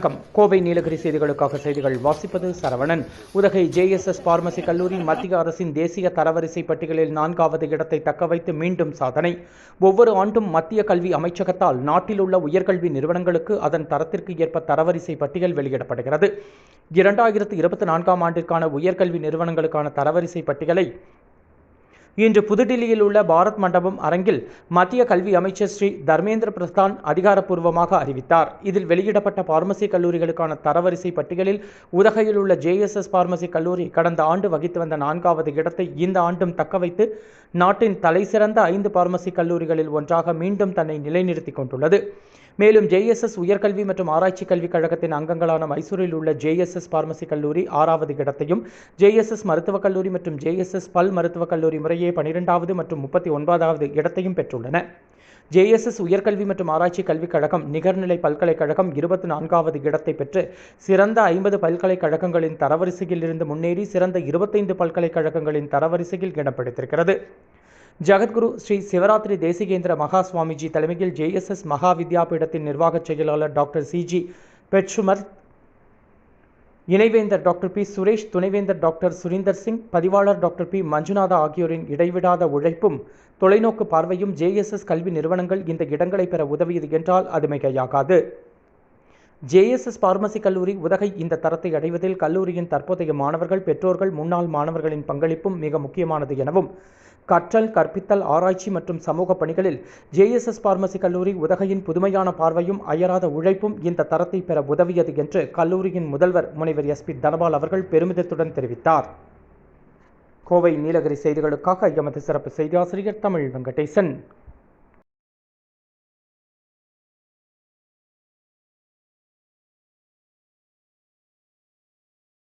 வணக்கம். கோவை நீலகிரி செய்திகளுக்காக செய்திகள் வாசிப்பது சரவணன். உதகை ஜேஎஸ்எஸ் பார்மசி கல்லூரி மத்திய அரசின் தேசிய தரவரிசை பட்டியலில் நான்காவது இடத்தை தக்கவைத்து மீண்டும் சாதனை. ஒவ்வொரு ஆண்டும் மத்திய கல்வி அமைச்சகத்தால் நாட்டில் உள்ள உயர்கல்வி நிறுவனங்களுக்கு அதன் தரத்திற்கு ஏற்ப தரவரிசை பட்டியல் வெளியிடப்படுகிறது. இரண்டாயிரத்து இருபத்தி நான்காம் ஆண்டிற்கான உயர்கல்வி நிறுவனங்களுக்கான தரவரிசை பட்டியலை இன்று புதுடில்லியில் உள்ள பாரத் மண்டபம் அரங்கில் மத்திய கல்வி அமைச்சர் ஸ்ரீ தர்மேந்திர பிரதான் அதிகாரப்பூர்வமாக அறிவித்தார். இதில் வெளியிடப்பட்ட பார்மசி கல்லூரிகளுக்கான தரவரிசை பட்டியலில் உதகையில் உள்ள ஜேஎஸ்எஸ் பார்மசி கல்லூரி கடந்த ஆண்டு வகித்து வந்த நான்காவது இடத்தை இந்த ஆண்டும் தக்கவைத்து நாட்டின் தலைசிறந்த ஐந்து பார்மசி கல்லூரிகளில் ஒன்றாக மீண்டும் தன்னை நிலைநிறுத்திக் கொண்டுள்ளது. மேலும் ஜேஎஸ்எஸ் உயர்கல்வி மற்றும் ஆராய்ச்சி கல்விக் கழகத்தின் அங்கங்களான மைசூரில் உள்ள ஜேஎஸ்எஸ் பார்மசி கல்லூரி ஆறாவது இடத்தையும் ஜேஎஸ்எஸ் மருத்துவக் கல்லூரி மற்றும் ஜேஎஸ்எஸ் பல் மருத்துவக் கல்லூரி முறை முறையே பனிரெண்டாவது மற்றும் முப்பத்தி ஒன்பதாவது இடத்தையும் பெற்றுள்ளன. ஜேஎஸ்எஸ் உயர்கல்வி மற்றும் ஆராய்ச்சி கல்விக் கழகம் நிகர்நிலை பல்கலைக்கழகம் இருபத்தி நான்காவது இடத்தை பெற்று சிறந்த ஐம்பது பல்கலைக்கழகங்களின் தரவரிசையில் இருந்து முன்னேறி சிறந்த இருபத்தைந்து பல்கலைக்கழகங்களின் தரவரிசையில் இடம்பிடித்திருக்கிறது ஜெகத்குரு ஸ்ரீ சிவராத்திரி தேசிகேந்திர மகா சுவாமிஜி தலைமையில் ஜேஎஸ்எஸ் மகா வித்யாபீடத்தின் நிர்வாகச் செயலாளர் டாக்டர் சிஜி பெட்சுமர் இணைவேந்தர் டாக்டர் பி. சுரேஷ் துணைவேந்தர் டாக்டர் சுரீந்தர் சிங் பதிவாளர் டாக்டர் பி. மஞ்சுநாதா ஆகியோரின் இடைவிடாத உழைப்பும் தொலைநோக்கு பார்வையும் ஜேஎஸ்எஸ் கல்வி நிறுவனங்கள் இந்த இடங்களை பெற உதவியது என்றால் அது மிகையாகாது ஜேஎஸ்எஸ் பார்மசி கல்லூரி உதகை இந்த தரத்தை அடைவதில் கல்லூரியின் தற்போதைய மாணவர்கள் பெற்றோர்கள் முன்னாள் மாணவர்களின் பங்களிப்பும் மிக முக்கியமானது எனவும் கற்றல் கற்பித்தல் ஆராய்ச்சி மற்றும் சமூக பணிகளில் ஜேஎஸ்எஸ் பார்மசி கல்லூரி உதகையின் புதுமையான பார்வையும் அயராத உழைப்பும் இந்த தரத்தை பெற உதவியது என்று கல்லூரியின் முதல்வர் முனைவர் எஸ் பி தனபால் அவர்கள் பெருமிதத்துடன் தெரிவித்தார். கோவை நீலகிரி செய்திகளுக்காக எமது சிறப்பு செய்தியாசிரியர் தமிழ் வெங்கடேசன்.